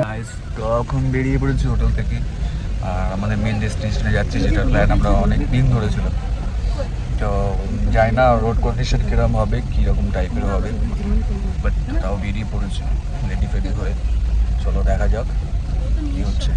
Guys তো এখন বেরিয়ে পড়েছি হোটেল থেকে? আর আমাদের মেন ডেস্টিনেশনে যাচ্ছি যেটা প্ল্যান আমরা অনেক দিন ধরে ছিল তো যাই না রোড কন্ডিশন কীরকম হবে, কীরকম টাইপের হবে বাট তাও বেরিয়ে পড়েছে রেডি ফেডি হয়ে। চলো দেখা যাক, কী হচ্ছে।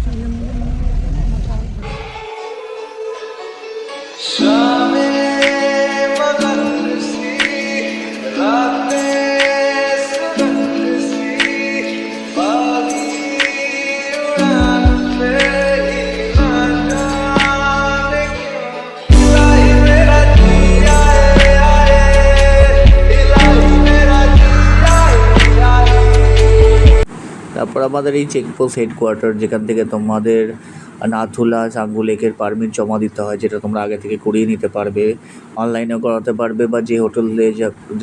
তারপর আমাদের এই চেকপোস্ট হেডকোয়ার্টার যেখান থেকে তোমাদের নাথুলা চাঙ্গু লেকের পারমিট জমা দিতে হয়, যেটা তোমরা আগে থেকে করিয়ে নিতে পারবে অনলাইনেও করাতে পারবে বা যে হোটেলে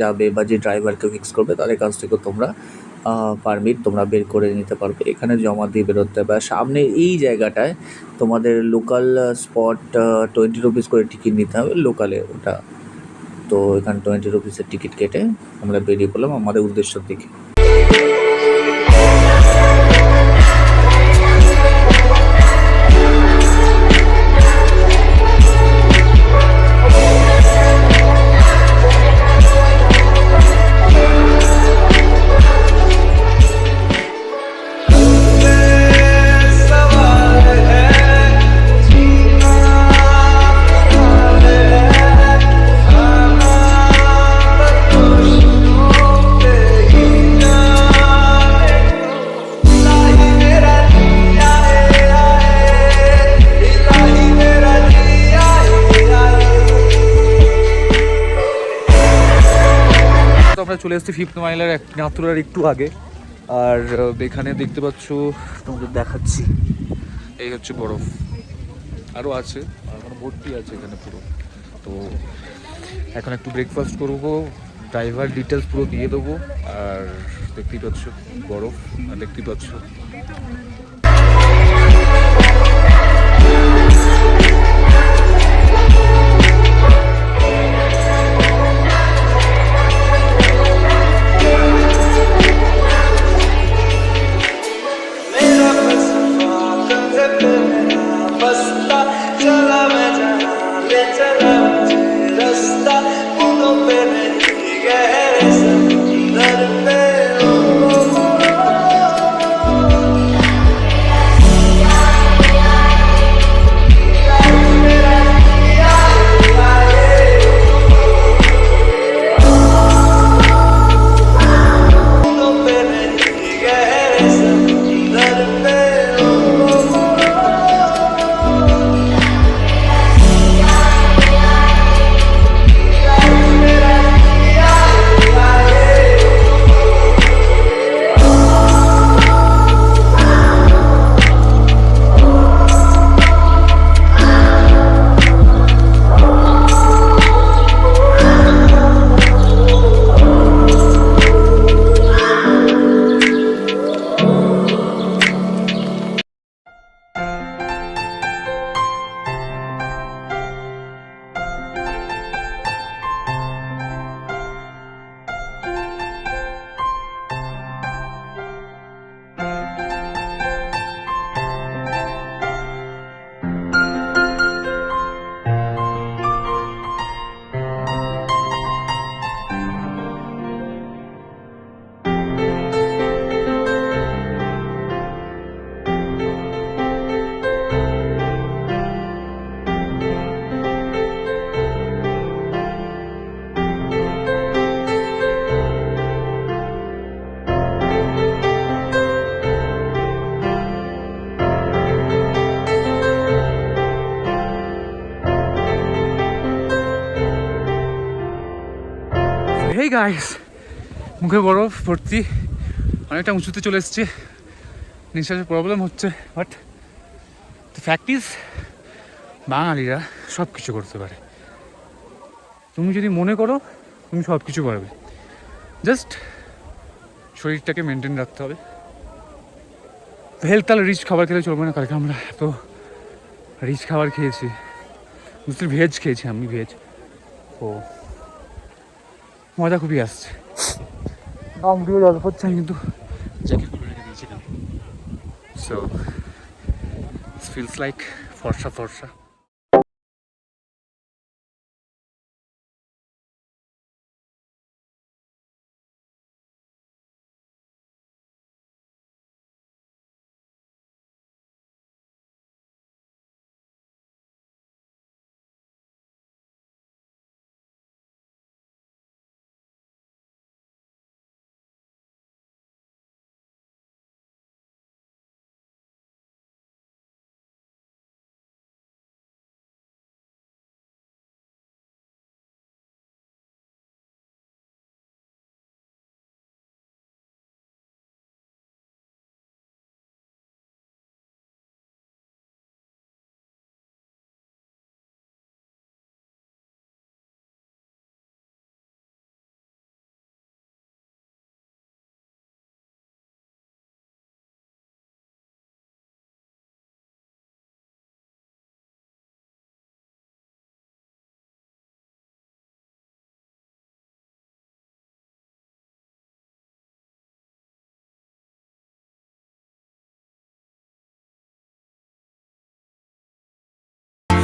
যাবে বা যে ড্রাইভারকে ফিক্স করবে, তাদের কাছ থেকে তোমরা পারমিট তোমরা বের করে নিতে পারবে, এখানে জমা দিয়ে বেরোতে হবে। আর সামনে এই জায়গাটায় তোমাদের লোকাল স্পট টোয়েন্টি রুপিস করে টিকিট নিতে হবে লোকালে ওটা। তো এখানে টোয়েন্টি রুপিসের টিকিট কেটে আমরা বেরিয়ে পড়লাম আমাদের উদ্দেশ্যের দিকে চলে এসেছি ফিফথ মাইলের এক নাথুরার একটু আগে। আর এখানে দেখতে পাচ্ছ, তোমাদের দেখাচ্ছি। এই হচ্ছে বরফ। আরও আছে এখন ভর্তি আছে এখানে পুরো। তো এখন একটু ব্রেকফাস্ট করব ড্রাইভার ডিটেলস পুরো দিয়ে দেবো। আর দেখতেই পাচ্ছ বরফ, আর দেখতেই পাচ্ছ গাইস মুখে বরফ, ভর্তি। অনেকটা উঁচুতে চলে এসছে। নিঃশ্বাসের প্রবলেম হচ্ছে বাট ফ্যাক্ট ইজ বাঙালিরা সব কিছু করতে পারে। তুমি যদি মনে করো, তুমি সব কিছু পারবে। জাস্ট শরীরটাকে মেনটেন রাখতে হবে। হেলথ তাহলে রিচ খাবার খেলে চলবে না। কালকে আমরা তো রিচ খাবার খেয়েছি। ভেজ খেয়েছি আমি ভেজ ও মজা খুবই আসছে। আমরিও জল পড়ছে আমি কিন্তু। জ্যাকেট খুলে রেখে দিয়েছিলাম সো ফিলস লাইক ফর্সা ফর্সা।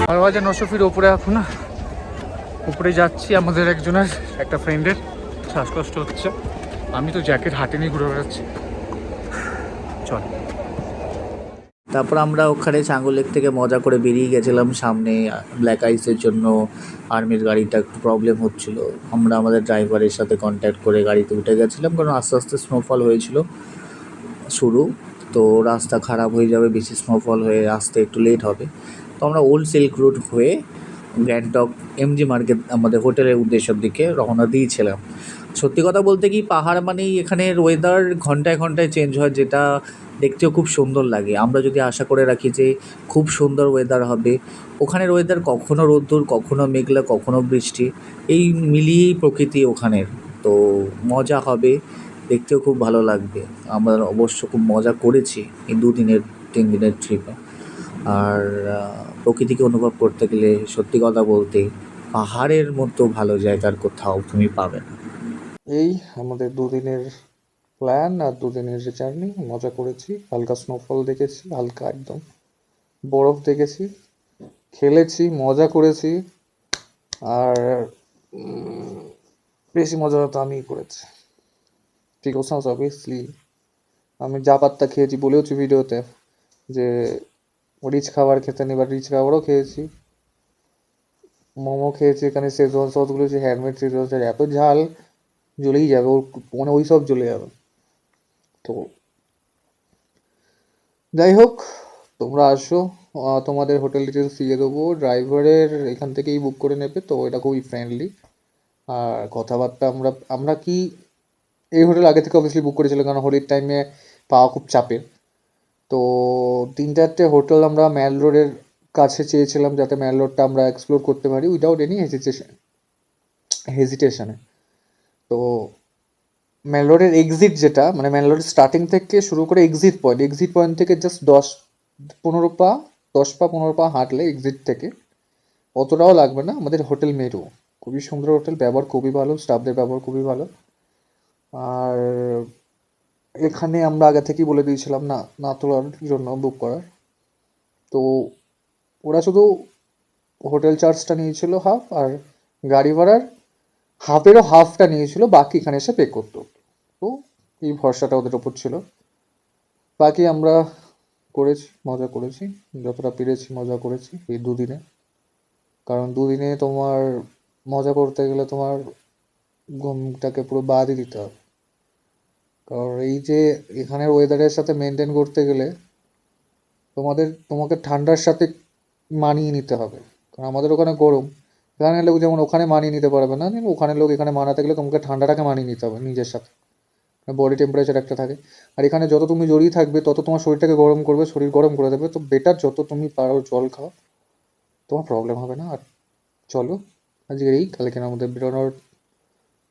আমার বাজে নশো ফিট ওপরে এখন উপরে যাচ্ছি আমাদের একজনের, একটা ফ্রেন্ডের শ্বাসকষ্ট হচ্ছে। আমি তো জ্যাকেট হাতে নিয়ে ঘুরে বেড়াচ্ছি। চল। তারপর আমরা ওখানে চাঙ্গু লেক থেকে মজা করে বেরিয়ে গেছিলাম সামনে ব্ল্যাক আইসের জন্য। আর্মির গাড়িটা একটু প্রবলেম হচ্ছিল। আমরা আমাদের ড্রাইভারের সাথে কন্ট্যাক্ট করে গাড়িতে উঠে গেছিলাম, কারণ আস্তে আস্তে স্নোফল হয়েছিল শুরু। তো রাস্তা খারাপ হয়ে যাবে, বেশি স্নোফল হয়ে আসতে একটু লেট হবে। তো আমরা ওল্ড সিল্ক রুট হয়ে গ্যাংটক এমজি মার্কেট আমাদের হোটেলের উদ্দেশ্যের দিকে রওনা দিয়েছিলাম। সত্যি কথা বলতে কি পাহাড় মানেই এখানের ওয়েদার ঘন্টায় ঘন্টায় চেঞ্জ হয়, যেটা দেখতেও খুব সুন্দর লাগে। আমরা যদি আশা করে রাখি যে খুব সুন্দর ওয়েদার হবে ওখানের ওয়েদার কখনো রোদ্দুর, কখনো মেঘলা, কখনো বৃষ্টি, এই মিলিয়েই প্রকৃতি ওখানের। তো মজা হবে, দেখতেও খুব ভালো লাগবে। আমরা অবশ্য খুব মজা করেছি এই দুদিনের তিন দিনের ট্রিপে আর প্রকৃতিকে অনুভব করতে গেলে সত্যি কথা বলতে পাহাড়ের মতো ভালো জায়গার কোথাও তুমি পাবে না। এই আমাদের দুদিনের প্ল্যান আর দুদিনের যে জার্নি মজা করেছি। হালকা স্নোফল দেখেছি, হালকা একদম বরফ দেখেছি, খেলেছি, মজা করেছি আর বেশি মজা তো আমিই করেছি। আছে অবভিয়াসলি আমি যা পাত্তা খেয়েছি বলেওছি ভিডিওতে যে রিচ খাবার খেতে নেই বা রিচ খাবারও খেয়েছি। মোমো খেয়েছি, এখানে শেজওয়ান সসগুলো যে হ্যান্ডমেড শেজওয়ান সস এত ঝাল জ্বলেই যাবে, ওর মানে ওই সব জ্বলে যাবে। তো যাই হোক, তোমরা আসো তোমাদের হোটেল ডিটেলস দিয়ে দেবো। ড্রাইভারের এখান থেকেই বুক করে নেবে, তো এটা খুবই ফ্রেন্ডলি আর কথাবার্তা আমরা আমরা কি এই হোটেল আগে থেকে অবভিয়াসলি বুক করেছিলাম, কারণ হোলির টাইমে পাওয়া খুব চাপের। তো তিন চারটে হোটেল আমরা ম্যাল রোডের কাছে চেয়েছিলাম যাতে ম্যাল রোডটা আমরা এক্সপ্লোর করতে পারি উইদাউট এনি হেজিটেশন হেজিটেশনে তো ম্যালোরের এক্সিট যেটা মানে ম্যালোরের স্টার্টিং থেকে শুরু করে এক্সিট পয়েন্ট এক্সিট পয়েন্ট থেকে জাস্ট দশ পনেরো পা, দশ পা পনেরো পা হাঁটলে এক্সিট থেকে। অতটাও লাগবে না, আমাদের হোটেল মেরু। খুবই সুন্দর হোটেল, ব্যবহার খুবই ভালো স্টাফদের ব্যবহার খুবই ভালো। আর এখানে আমরা আগে থেকেই বলে দিয়েছিলাম, না না তোলার জন্য বুক করার। তো ওরা শুধু হোটেল চার্জটা নিয়েছিল হাফ আর গাড়ি ভাড়ার হাফেরও হাফটা নিয়েছিল, বাকি এখানে এসে পে করতো। তো এই ভরসাটা ওদের ওপর ছিল। বাকি আমরা করেছি, মজা করেছি। যতটা পেরেছি মজা করেছি এই দুদিনে। কারণ দুদিনে তোমার মজা করতে গেলে তোমার ঘুমটাকে পুরো বাদই দিতে হবে। কারণ এই যে এখানের ওয়েদারের সাথে মেনটেন করতে গেলে তোমাদের, তোমাকে ঠান্ডার সাথে মানিয়ে নিতে হবে। কারণ আমাদের ওখানে গরম, এখানে লোক যেমন ওখানে মানিয়ে নিতে পারবে না ওখানে লোক এখানে মানাতে গেলে তোমাকে ঠান্ডাটাকে মানিয়ে নিতে হবে নিজের সাথে। বডি টেম্পারেচার একটা থাকে। আর এখানে যত তুমি জড়িয়ে থাকবে, তত তোমার শরীরটাকে গরম করবে, শরীর গরম করে দেবে। তো বেটার যত তুমি পারো জল খাও, তোমার প্রবলেম হবে না। আর চলো আজকে এই কালকে আমাদের বেরোনোর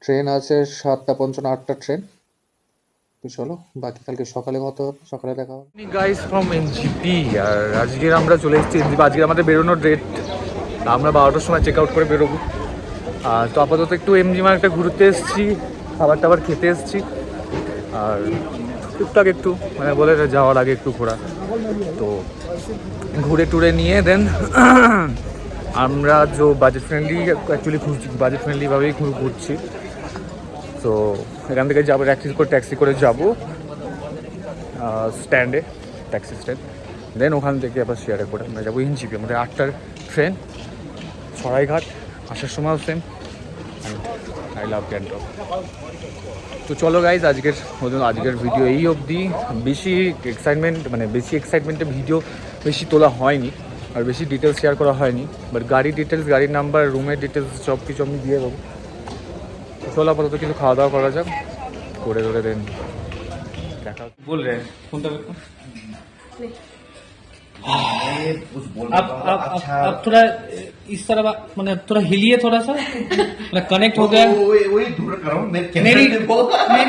ট্রেন আছে সাতটা পঞ্চান্ন আটটা ট্রেন চলো, বাকি কালকে সকালে হবে, সকালে দেখা হবে। গাইস ফ্রম এনজিপি আর আজকের আমরা চলে এসেছি এনজিপি আজকে আমাদের বেরোনোর ডেট আমরা বারোটার সময় চেক আউট করে বেরোবো। আর তো আপাতত একটু এমজি মার্কেটে ঘুরতে এসেছি খাবার টাবার খেতে এসেছি। আর টুকটাক একটু মানে বলে যাওয়ার আগে একটু ঘোরা। তো ঘুরে টুরে নিয়ে দেন আমরা যে বাজেট ফ্রেন্ডলি অ্যাকচুয়ালি ঘুরছি বাজেট ফ্রেন্ডলিভাবেই ঘুরছি। তো এখান থেকে যাব ট্যাক্সি করে ট্যাক্সি করে যাব। স্ট্যান্ডে ট্যাক্সি স্ট্যান্ড দেন ওখান থেকে আবার শেয়ারে করে আমরা যাব ইনজিপি আমাদের আটটার ট্রেন সরাইঘাট আসার সময়ও সেম আই লাভ গ্যাংটক তো চলো গাইজ আজকের মতন আজকের ভিডিও এই অবধি। বেশি এক্সাইটমেন্ট মানে বেশি এক্সাইটমেন্টে ভিডিও বেশি তোলা হয়নি। আর বেশি ডিটেলস শেয়ার করা হয়নি। বাট গাড়ির ডিটেলস গাড়ির নাম্বার রুমের ডিটেলস সব কিছু আমি দিয়ে দেবো। তো চলো আপাতত কিছু খাওয়া দাওয়া করা যাক করে ধরে দেন দেখা বল রে ফোনটা कुछ बोल आप आप आप, आप थोड़ा इस तरह बा- मैंने थोड़ा हिलिए थोड़ा सा मतलब कनेक्ट हो गया वही वही दूर कर रहा हूँ मैं नहीं नहीं कैमरे को नहीं,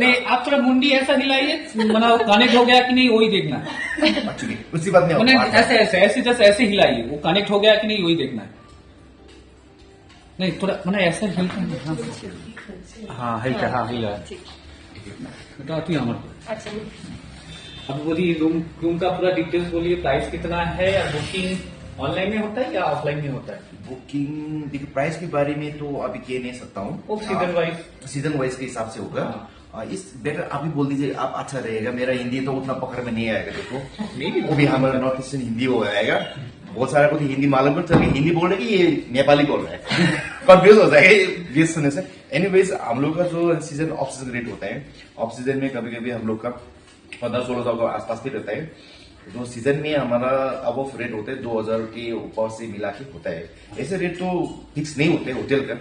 नहीं आप थोड़ा मुंडी ऐसा हिलाइए मतलब कनेक्ट हो गया कि नहीं वही देखना है एक्चुअली उसी बात में मैंने आप- ऐसे ऐसे ऐसे जैसे ऐसे हिलाइए वो कनेक्ट हो गया कि नहीं वही देखना है नहीं थोड़ा मैंने ऐसा हिल हाँ हाँ। हिल हाँ बताती हाँ, हूँ अच्छा, अब बोलिए रूम रूम का पूरा डिटेल्स बोलिए प्राइस कितना है या बुकिंग ऑनलाइन में होता है या ऑफलाइन में होता है? बुकिंग देखिए प्राइस के बारे में तो अभी कह नहीं सकता हूँ। सीज़न वाइज सीज़न वाइज के हिसाब से होगा। हाँ। हाँ, इस बेटर आप भी बोल दीजिए आप अच्छा रहेगा। मेरा हिंदी तो उतना पकड़ में नहीं आएगा देखो। तो वो भी हमारा नॉर्थ ईस्टर्न हिंदी हो जाएगा बहुत सारा कुछ हिंदी मालूम पर हिंदी बोल रहे कि ये नेपाली बोल रहा है। कंफ्यूज हो जाएगा। ये सुनने से। एनीवेज हम लोग का जो सीज़न ऑफ़ सीज़न रेट होता है ऑफ़ सीज़न में कभी कभी हम लोग का पंद्रह सोलह सौ के आसपास भी रहता है। जो सीज़न में हमारा अब ऑफ़ रेट होता है दो हज़ार के ऊपर से मिला के होता है। ऐसे रेट तो फिक्स नहीं होते होटल का।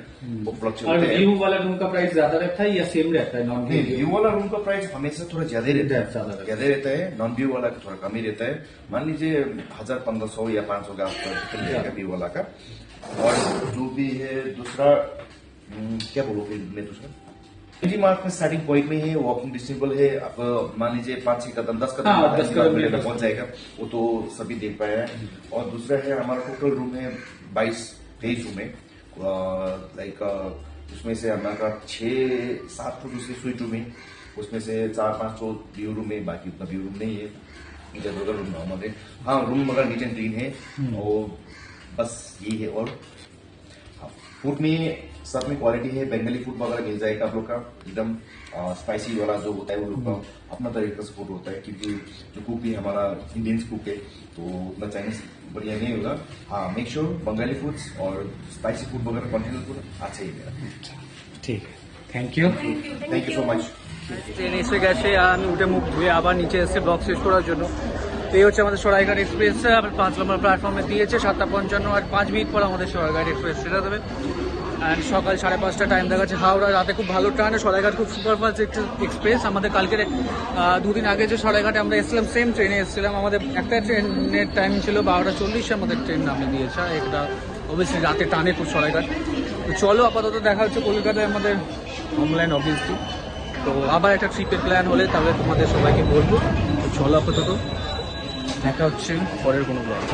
वो फ्लक्चुएट होते हैं। व्यू वाला रूम का प्राइस ज़्यादा रहता है या सेम रहता है? नॉन व्यू व्यू वाला रूम का प्राइस हमेशा थोड़ा ज़्यादा रहता है। ज़्यादा रहता है। ज़्यादा रहता है। नॉन व्यू वाला का थोड़ा कम ही रहता है। मान लीजिए हज़ार पंद्रह सौ या पाँच सौ का व्यू वाला का। और जो भी है दूसरा हम्म, क्या बोलो फिर मैं दूसरा? जी मार्क में स्टार्टिंग पॉइंट में है वॉकिंग डिस्टेंस है आप मान लीजिए पाँच छह कदम दस कदम हाँ, दस कदम पहुँच जाएगा वो तो सभी देख पाए हैं। और दूसरा है हमारा टोटल रूम है बाईस तेईस रूम है लाइक उसमें से हमारा छह सात तो दूसरी स्वीट रूम है उसमें से चार पाँच तो व्यू रूम है बाकी उतना व्यू रूम नहीं है। इधर उधर रूम हमारे। हाँ रूम मगर नीट एंड क्लीन है और बस यही है और फूड में सब में क्वालिटी है बंगाली फूड वगैरह मिल जाएगा आप लोग का एकदम स्पाइसी वाला जो होता है वो लोग का अपना तरीके से फूड होता है क्योंकि जो कुक भी हमारा इंडियन कुक है तो उतना चाइनीज बढ़िया नहीं होगा हाँ मेक श्योर बंगाली फूड्स और स्पाइसी फूड वगैरह कॉन्टिनेंटल फूड अच्छा ही मेरा ठीक है thank you thank you so much train এসে গেছে আর আমি উঠে মুখ ধুয়ে আবার নিচে এসে ব্লগ শেষ করার জন্য এই হচ্ছে আমাদের সরাইঘাট এক্সপ্রেস আবার পাঁচ নম্বর প্ল্যাটফর্মে দিয়েছে, সাতটা পঞ্চান্ন আর পাঁচ মিনিট পর আমাদের সরাইঘাট এক্সপ্রেস ছেড়ে দেবে। অ্যান্ড সকাল সাড়ে পাঁচটা টাইম দেখাচ্ছে। হাওড়া রাতে খুব ভালো টানে সরাইঘাট খুব সুপারফাস্ট এক্সপ্রেস আমাদের কালকের দুদিন আগে যে সরাইঘাটে আমরা এসেছিলাম সেম ট্রেনে এসেছিলাম। আমাদের একটা ট্রেনের টাইম ছিল বারোটা চল্লিশে, আমাদের ট্রেন নামে দিয়েছে। একটা অবভিয়াসলি রাতে টানে খুব সরাইঘাট তো চলো আপাতত দেখা হচ্ছে কলকাতায় আমাদের হোমল্যান্ড অবভিয়াসলি তো আবার একটা ট্রিপের প্ল্যান হলে তাহলে তোমাদের সবাইকে বলব। তো চলো আপাতত। দেখা হচ্ছে পরের কোনো ব্লগ